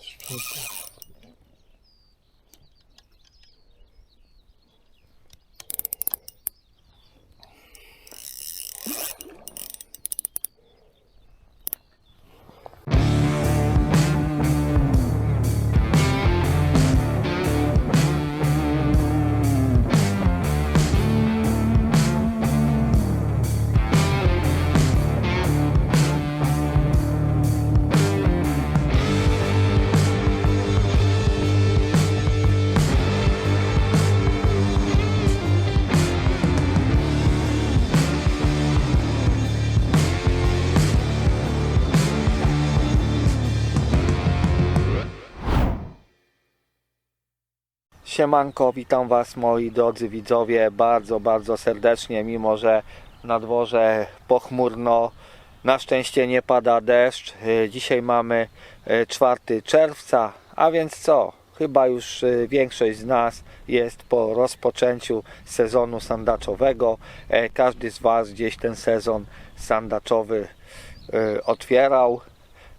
Що там? Siemanko, witam Was moi drodzy widzowie bardzo, bardzo serdecznie, mimo że na dworze pochmurno, na szczęście nie pada deszcz. E, Dzisiaj mamy e, 4 czerwca, a więc co? Chyba już e, większość z nas jest po rozpoczęciu sezonu sandaczowego. E, Każdy z Was gdzieś ten sezon sandaczowy otwierał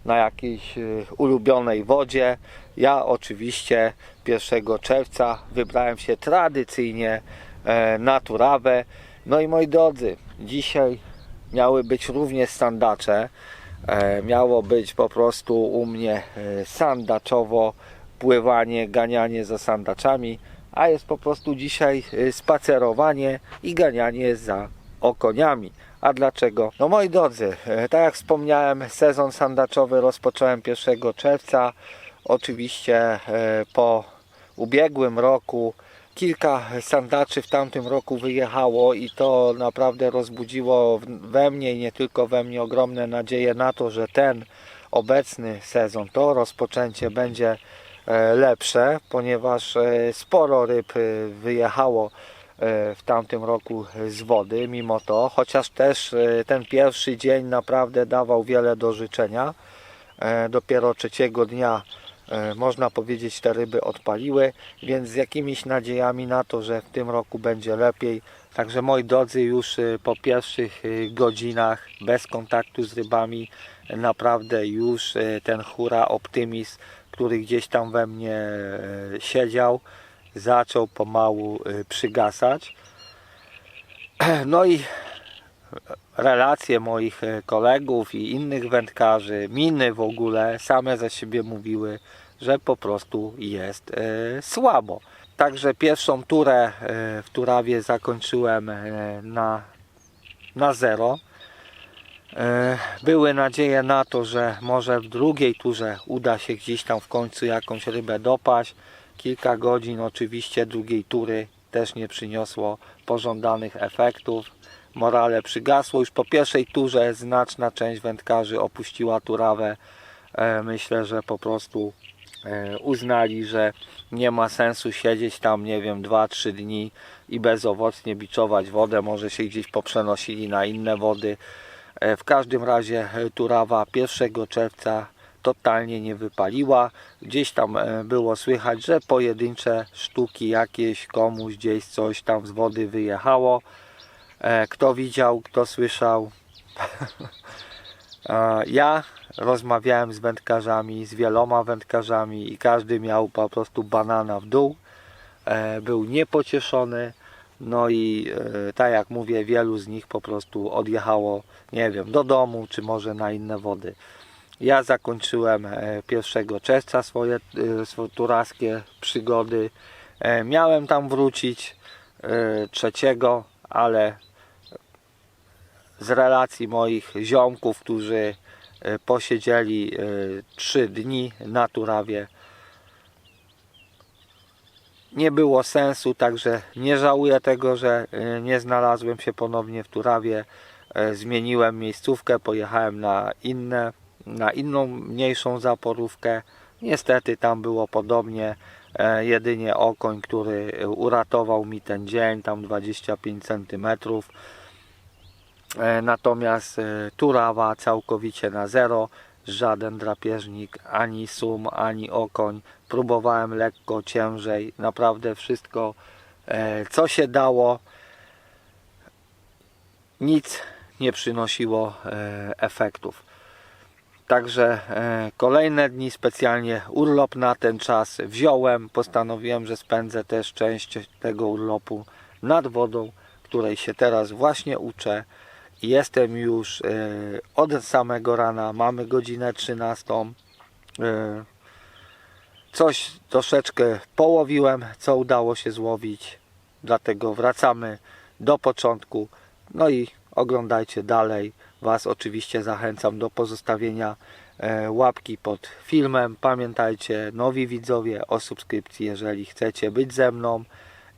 na jakiejś y, ulubionej wodzie. Ja oczywiście 1 czerwca wybrałem się tradycyjnie e, na Turawę. No i moi drodzy, dzisiaj miały być również sandacze. E, Miało być po prostu u mnie e, sandaczowo pływanie, ganianie za sandaczami, a jest po prostu dzisiaj spacerowanie i ganianie za okoniami. A dlaczego? No moi drodzy, tak jak wspomniałem, sezon sandaczowy rozpocząłem 1 czerwca. Oczywiście po ubiegłym roku kilka sandaczy w tamtym roku wyjechało i to naprawdę rozbudziło we mnie i nie tylko we mnie ogromne nadzieje na to, że ten obecny sezon, to rozpoczęcie będzie e, lepsze, ponieważ e, sporo ryb e, wyjechało w tamtym roku z wody, mimo to, chociaż też ten pierwszy dzień naprawdę dawał wiele do życzenia. Dopiero trzeciego dnia można powiedzieć te ryby odpaliły, więc z jakimiś nadziejami na to, że w tym roku będzie lepiej. Także moi drodzy, już e, po pierwszych e, godzinach bez kontaktu z rybami naprawdę już e, ten hura optymizm, który gdzieś tam we mnie e, siedział, zaczął pomału e, przygasać. No i relacje moich e, kolegów i innych wędkarzy, miny w ogóle same za siebie mówiły, że po prostu jest e, słabo. Także pierwszą turę e, w Turawie zakończyłem na, na zero. Były nadzieje na to, że może w drugiej turze uda się gdzieś tam w końcu jakąś rybę dopaść. Kilka godzin oczywiście drugiej tury też nie przyniosło pożądanych efektów. Morale przygasło. Już po pierwszej turze znaczna część wędkarzy opuściła turawę. E, Myślę, że po prostu e, uznali, że nie ma sensu siedzieć tam, nie wiem, 2-3 dni i bezowocnie biczować wodę. Może się gdzieś poprzenosili na inne wody. E, W każdym razie Turawa 1 czerwca totalnie nie wypaliła. Gdzieś tam było słychać, że pojedyncze sztuki jakieś komuś gdzieś coś tam z wody wyjechało. E, Kto widział, kto słyszał. E, Ja rozmawiałem z wędkarzami, z wieloma wędkarzami i każdy miał po prostu banana w dół. E, Był niepocieszony. No i tak jak mówię, wielu z nich po prostu odjechało, nie wiem, do domu, czy może na inne wody. Ja zakończyłem e, 1 czerwca swoje, swoje turaskie przygody. Miałem tam wrócić trzeciego, ale z relacji moich ziomków, którzy e, posiedzieli 3 dni na Turawie, nie było sensu, także nie żałuję tego, że e, nie znalazłem się ponownie w Turawie. E, Zmieniłem miejscówkę, pojechałem na inne, na inną mniejszą zaporówkę. Niestety tam było podobnie. E, Jedynie okoń, który uratował mi ten dzień, tam 25 cm. Natomiast e, Turawa całkowicie na zero. Żaden drapieżnik, ani sum, ani okoń. Próbowałem lekko, ciężej. Naprawdę wszystko, e, co się dało. Nic nie przynosiło e, efektów. Także e, kolejne dni, specjalnie urlop na ten czas wziąłem. Postanowiłem, że spędzę też część tego urlopu nad wodą, której się teraz właśnie uczę. Jestem już e, od samego rana, mamy godzinę 13. E, coś troszeczkę połowiłem, co udało się złowić. Dlatego wracamy do początku. No i oglądajcie dalej. Was oczywiście zachęcam do pozostawienia e, łapki pod filmem. Pamiętajcie, nowi widzowie, o subskrypcji, jeżeli chcecie być ze mną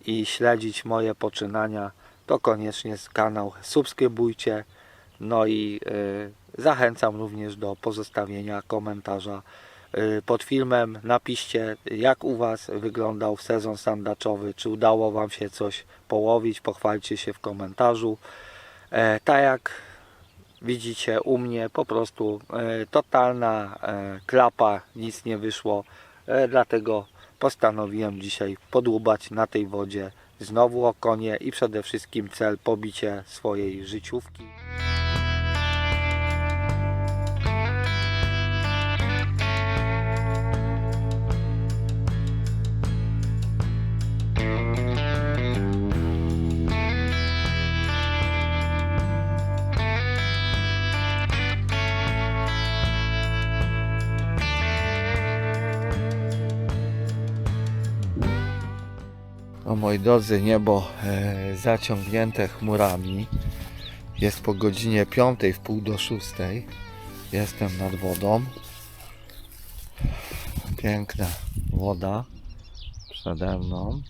i śledzić moje poczynania, to koniecznie kanał subskrybujcie. No i e, zachęcam również do pozostawienia komentarza e, pod filmem. Napiszcie, jak u Was wyglądał sezon sandaczowy, czy udało Wam się coś połowić, pochwalcie się w komentarzu. E, tak jak widzicie u mnie, po prostu e, totalna e, klapa, nic nie wyszło, dlatego postanowiłem dzisiaj podłubać na tej wodzie znowu o konie i przede wszystkim cel pobicie swojej życiówki. Moi drodzy, niebo e, zaciągnięte chmurami. Jest po godzinie 5 w pół do 6. Jestem nad wodą. Piękna woda przede mną.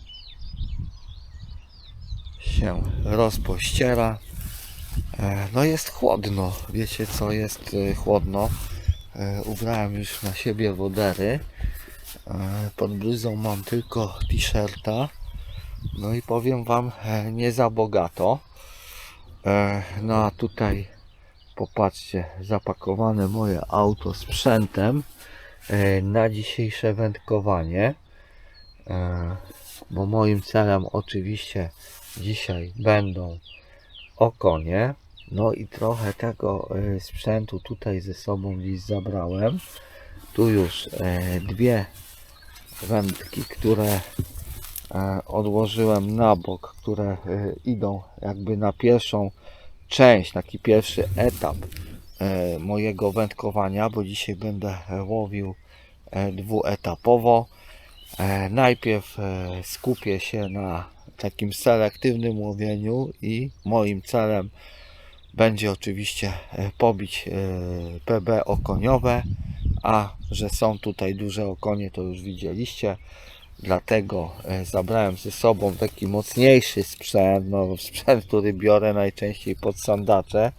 Się rozpościera. E, no jest chłodno. Wiecie co jest e, chłodno? E, ubrałem już na siebie wodery. E, pod bluzą mam tylko t-shirta. No i powiem Wam, e, nie za bogato. E, No a tutaj popatrzcie, zapakowane moje auto sprzętem e, na dzisiejsze wędkowanie. Bo moim celem oczywiście dzisiaj będą okonie. No i trochę tego sprzętu tutaj ze sobą gdzieś zabrałem. Tu już dwie wędki, które odłożyłem na bok, które e, idą jakby na pierwszą część, taki pierwszy etap e, mojego wędkowania, bo dzisiaj będę łowił e, dwuetapowo. E, Najpierw e, skupię się na takim selektywnym łowieniu i moim celem będzie oczywiście e, pobić e, PB okoniowe, a że są tutaj duże okonie, to już widzieliście. Dlatego e, zabrałem ze sobą taki mocniejszy sprzęt, no sprzęt, który biorę najczęściej pod sandacze.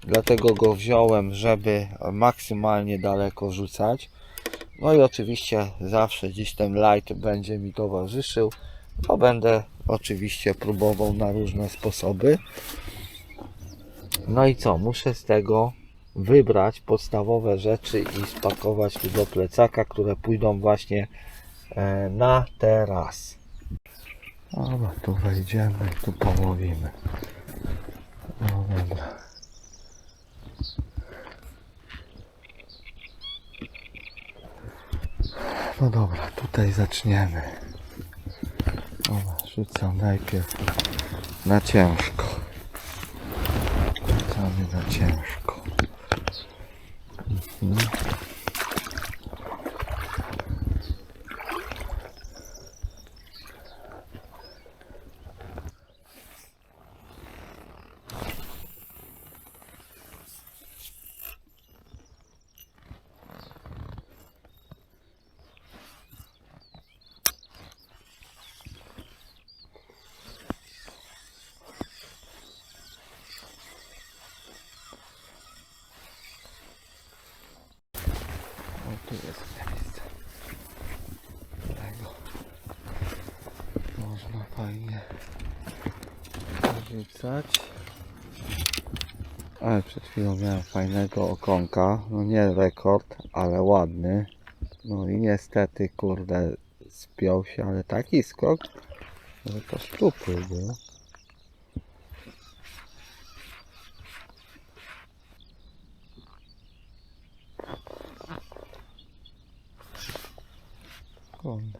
Dlatego go wziąłem, żeby maksymalnie daleko rzucać. No i oczywiście zawsze gdzieś ten light będzie mi towarzyszył. To będę oczywiście próbował na różne sposoby. No i co? Muszę z tego wybrać podstawowe rzeczy i spakować tu do plecaka, które pójdą właśnie na teraz. Dobra, tu wejdziemy tu połowimy. No dobra. No dobra, tutaj zaczniemy. Dobra, rzucam najpierw na ciężko. Rzucamy na ciężko. Mhm. O, tu jest miejsce. Tego można fajnie rzucać. Ale przed chwilą miałem fajnego okonka. No nie rekord, ale ładny. No i niestety, kurde, spiął się, ale taki skok, że to szczupły był. Kurde,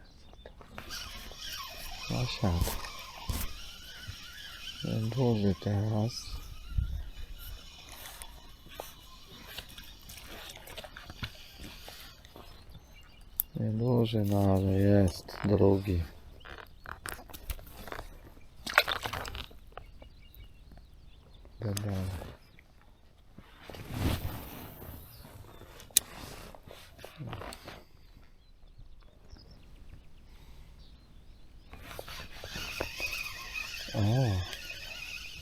co to? Duży teraz. Nieduży, no ale jest drugi. Idę dalej. O,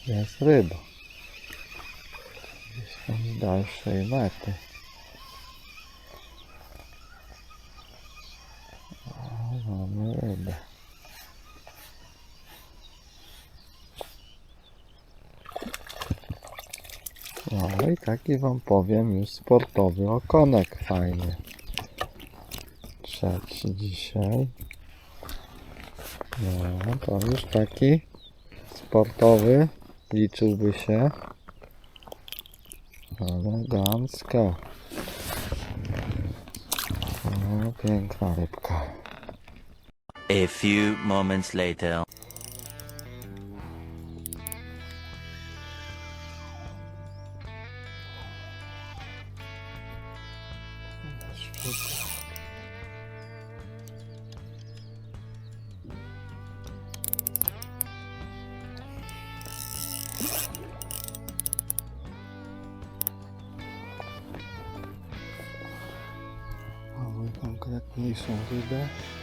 jest ryba. Gdzieś tam z dalszej mety. O, mamy rybę. No i taki wam powiem już sportowy okonek fajny. Trzeci dzisiaj. No to już taki sportowy liczyłby się. Elegancko. No, piękna rybka. A few moments later. Mamy konkretniejszą rybę. Dużą.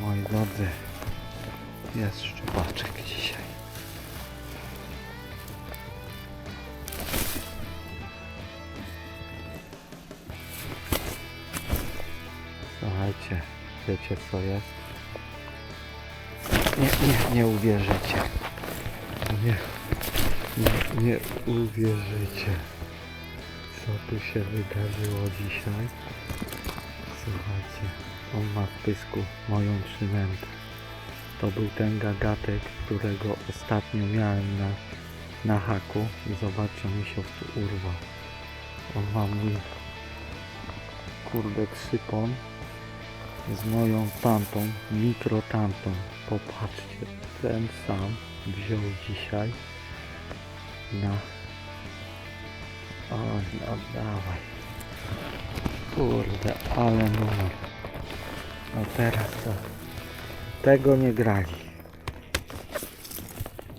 Moi drodzy, jest szczupaczek dzisiaj. Słuchajcie, wiecie co jest? Nie, nie, nie uwierzycie. Nie, nie, nie uwierzycie co tu się wydarzyło dzisiaj. Słuchajcie, on ma w pysku moją przynętę. To był ten gagatek, którego ostatnio miałem na, na haku i zobaczcie, mi się tu urwał. On ma mój kurde krzypon z moją tantą, mikrotantą. Popatrzcie, ten sam wziął dzisiaj na Oj, no dawaj. Kurde, ale numer. No teraz to. Tego nie grali.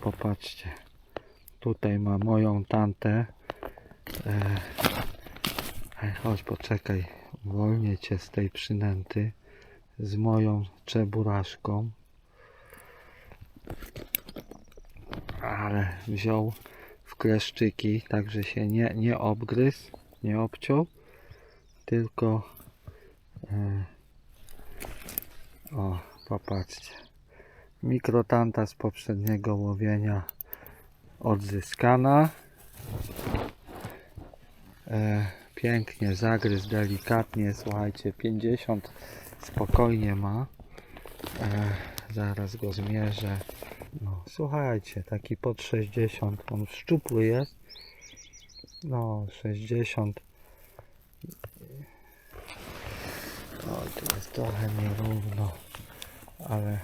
Popatrzcie. Tutaj ma moją tantę. E, ej, chodź, poczekaj. Uwolnię cię z tej przynęty. Z moją czeburaszką. Ale wziął w kleszczyki, także się nie, nie obgryzł, nie obciął, tylko e, o, popatrzcie, mikrotanta z poprzedniego łowienia odzyskana. E, pięknie zagryzł delikatnie, słuchajcie, 50 spokojnie ma. E, zaraz go zmierzę. No, słuchajcie, taki pod 60, on szczupły jest. No, 60. O, tu jest trochę nierówno, ale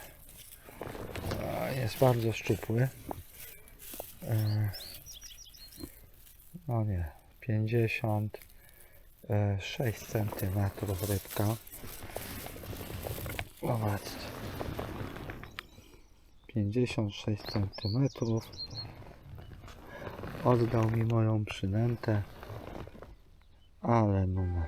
jest bardzo szczupły. E, no nie, 56 cm rybka. Zobaczcie. 56 cm. Oddał mi moją przynętę. Ale numer.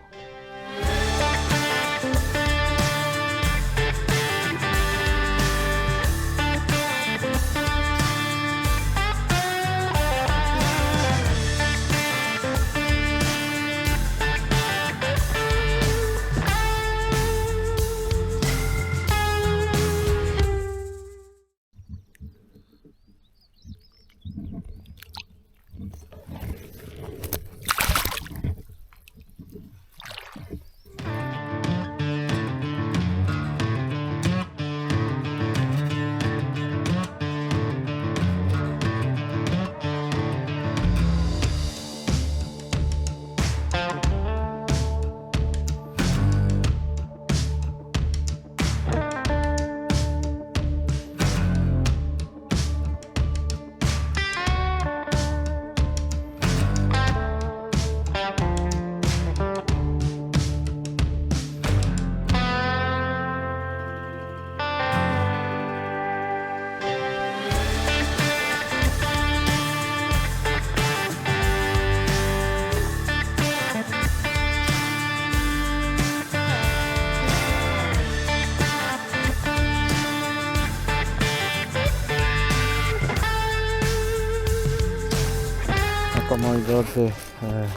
Drodzy, e,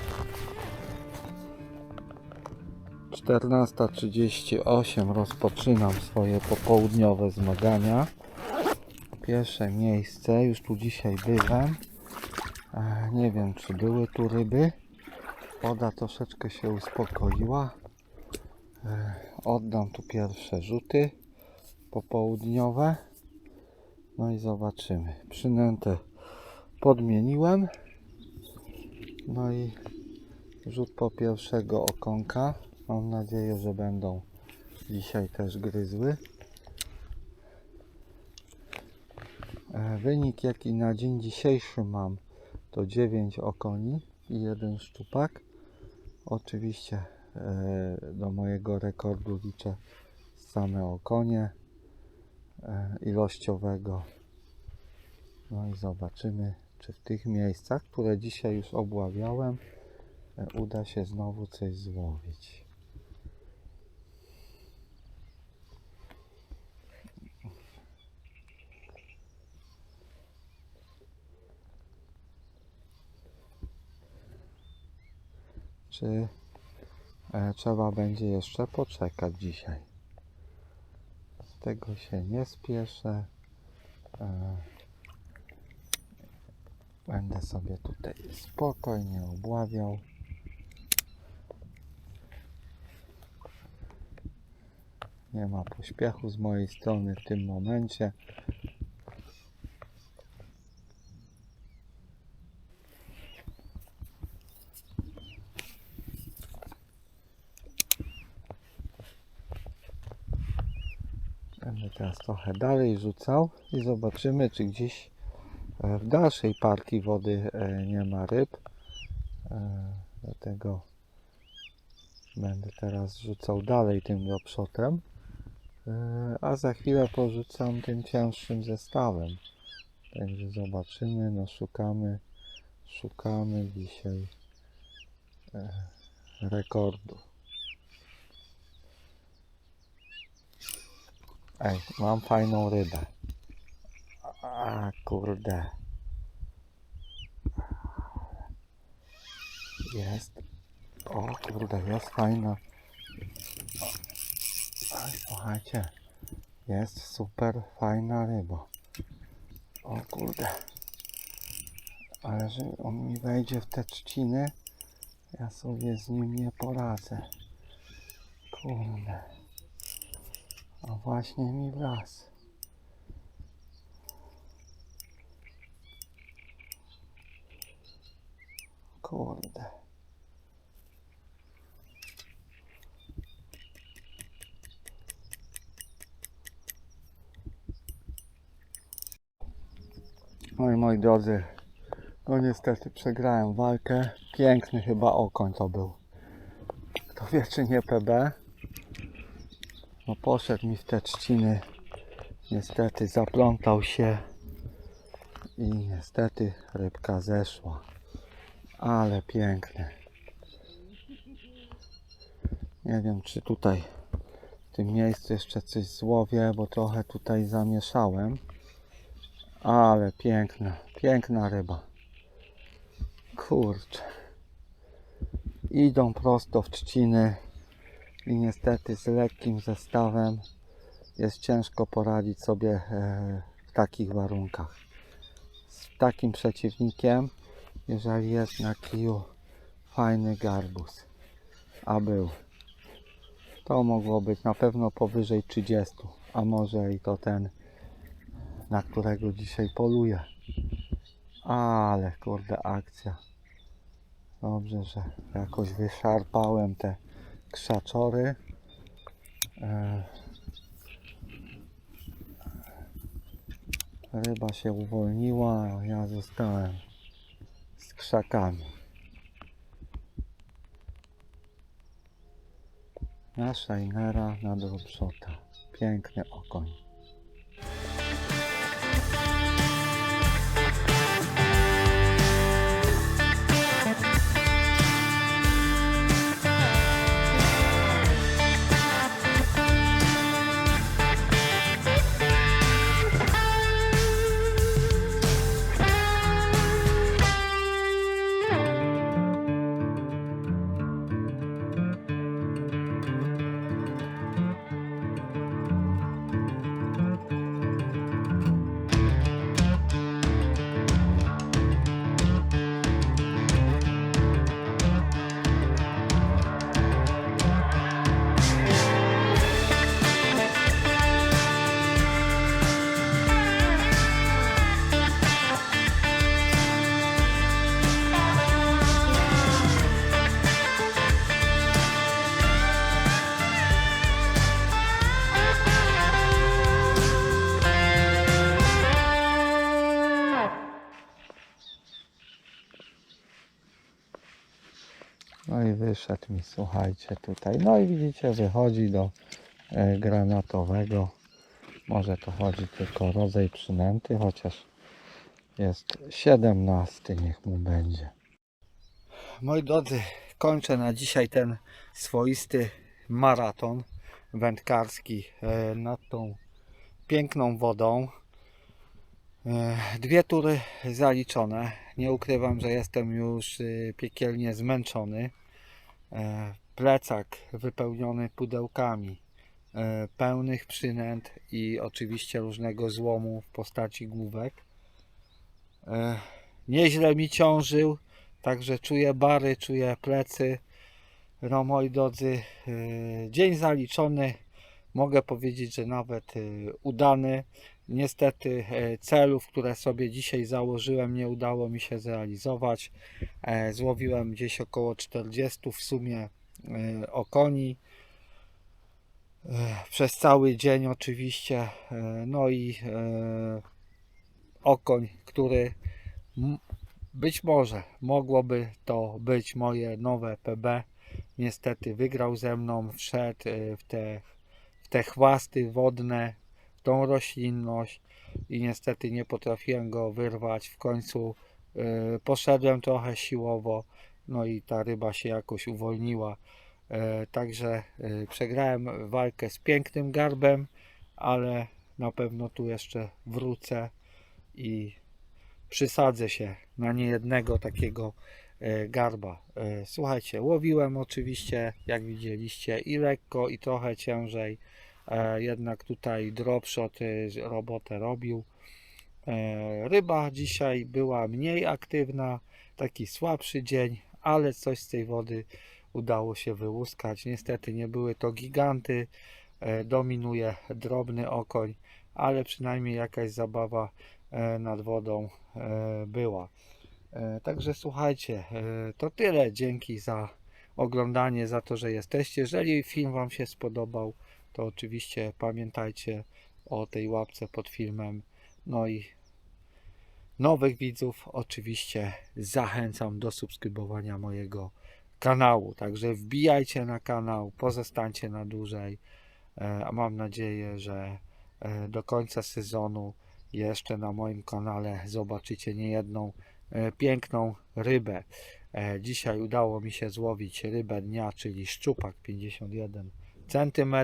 14.38 rozpoczynam swoje popołudniowe zmagania. Pierwsze miejsce, już tu dzisiaj byłem. E, Nie wiem, czy były tu ryby. Woda troszeczkę się uspokoiła. E, Oddam tu pierwsze rzuty popołudniowe. No i zobaczymy. Przynętę podmieniłem. No i rzut po pierwszego okonka. Mam nadzieję, że będą dzisiaj też gryzły. E, Wynik jaki na dzień dzisiejszy mam to 9 okoni i jeden szczupak. Oczywiście e, do mojego rekordu liczę same okonie e, ilościowego. No i zobaczymy, czy w tych miejscach, które dzisiaj już obławiałem, e, uda się znowu coś złowić. Czy e, trzeba będzie jeszcze poczekać dzisiaj? Z tego się nie spieszę. Będę sobie tutaj spokojnie obławiał. Nie ma pośpiechu z mojej strony w tym momencie. Będę teraz trochę dalej rzucał i zobaczymy, czy gdzieś W dalszej partii wody e, nie ma ryb, e, dlatego będę teraz rzucał dalej tym doprzotem, E, a za chwilę porzucam tym cięższym zestawem. Także zobaczymy, no szukamy, szukamy dzisiaj e, rekordu. Ej, mam fajną rybę. A kurde. Jest. O kurde, jest fajna. Aj, słuchajcie. Jest super fajna ryba. O kurde. Ale że on mi wejdzie w te trzciny, Ja sobie z nim nie poradzę. Kurde. A właśnie mi wlazł. Kurde. No moi drodzy, no niestety przegrałem walkę. Piękny chyba okoń to był. Kto wie czy nie PB? No poszedł mi w te trzciny. Niestety zaplątał się i niestety rybka zeszła. Ale piękny. Nie wiem czy tutaj w tym miejscu jeszcze coś złowię, bo trochę tutaj zamieszałem. Ale piękna, piękna ryba. Kurczę. Idą prosto w trzciny i niestety z lekkim zestawem jest ciężko poradzić sobie e, w takich warunkach. Z takim przeciwnikiem, jeżeli jest na kiju fajny garbus, a był, to mogło być na pewno powyżej 30, a może i to ten na którego dzisiaj poluję. Ale kurde akcja. Dobrze, że jakoś wyszarpałem te krzaczory. E, Ryba się uwolniła, ja zostałem krzakami. Na Shinera, na dropshota. Piękny okoń. I wyszedł mi, słuchajcie, tutaj. No i widzicie, wychodzi do e, granatowego. Może to chodzi tylko rodzaj przynęty, chociaż jest 17, niech mu będzie. Moi drodzy, kończę na dzisiaj ten swoisty maraton wędkarski e, nad tą piękną wodą. E, Dwie tury zaliczone. Nie ukrywam, że jestem już piekielnie zmęczony. E, Plecak wypełniony pudełkami e, pełnych przynęt i oczywiście różnego złomu w postaci główek. E, Nieźle mi ciążył, także czuję bary, czuję plecy. No moi drodzy, dzień zaliczony. Mogę powiedzieć, że nawet udany. Niestety e, celów, które sobie dzisiaj założyłem, nie udało mi się zrealizować. E, Złowiłem gdzieś około 40 w sumie e, okoni. Przez cały dzień oczywiście. No i okoń, który być może mogłoby to być moje nowe PB. Niestety wygrał ze mną, wszedł w te, w te chwasty wodne, tą roślinność i niestety nie potrafiłem go wyrwać. W końcu e, poszedłem trochę siłowo, no i ta ryba się jakoś uwolniła. E, Także e, przegrałem walkę z pięknym garbem, ale na pewno tu jeszcze wrócę i przysadzę się na niejednego takiego e, garba. E, Słuchajcie, łowiłem oczywiście, jak widzieliście, i lekko, i trochę ciężej. E, Jednak tutaj dropshot robotę robił. E, Ryba dzisiaj była mniej aktywna, taki słabszy dzień, ale coś z tej wody udało się wyłuskać. Niestety nie były to giganty, e, dominuje drobny okoń, ale przynajmniej jakaś zabawa nad wodą była. Także słuchajcie, to tyle. Dzięki za oglądanie, za to, że jesteście. Jeżeli film Wam się spodobał, to oczywiście pamiętajcie o tej łapce pod filmem. No i nowych widzów oczywiście zachęcam do subskrybowania mojego kanału. Także wbijajcie na kanał, pozostańcie na dłużej. E, A mam nadzieję, że e, do końca sezonu jeszcze na moim kanale zobaczycie niejedną e, piękną rybę. Dzisiaj udało mi się złowić rybę dnia, czyli szczupak 51 cm,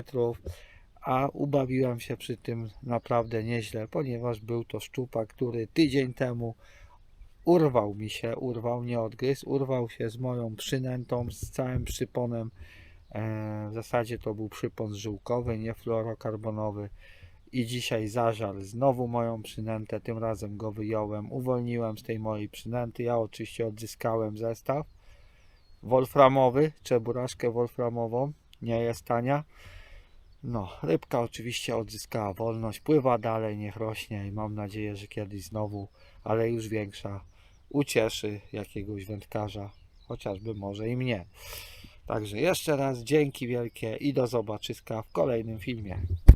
a ubawiłem się przy tym naprawdę nieźle, ponieważ był to szczupak, który tydzień temu urwał mi się, urwał, nie odgryzł, urwał się z moją przynętą, z całym przyponem. E, W zasadzie to był przypon żyłkowy, nie fluorokarbonowy. I dzisiaj zażarł znowu moją przynętę, tym razem go wyjąłem, uwolniłem z tej mojej przynęty. Ja oczywiście odzyskałem zestaw wolframowy, czeburaszkę wolframową, nie jest tania. No, rybka oczywiście odzyskała wolność, pływa dalej, niech rośnie i mam nadzieję, że kiedyś znowu, ale już większa, ucieszy jakiegoś wędkarza, chociażby może i mnie. Także jeszcze raz dzięki wielkie i do zobaczyska w kolejnym filmie.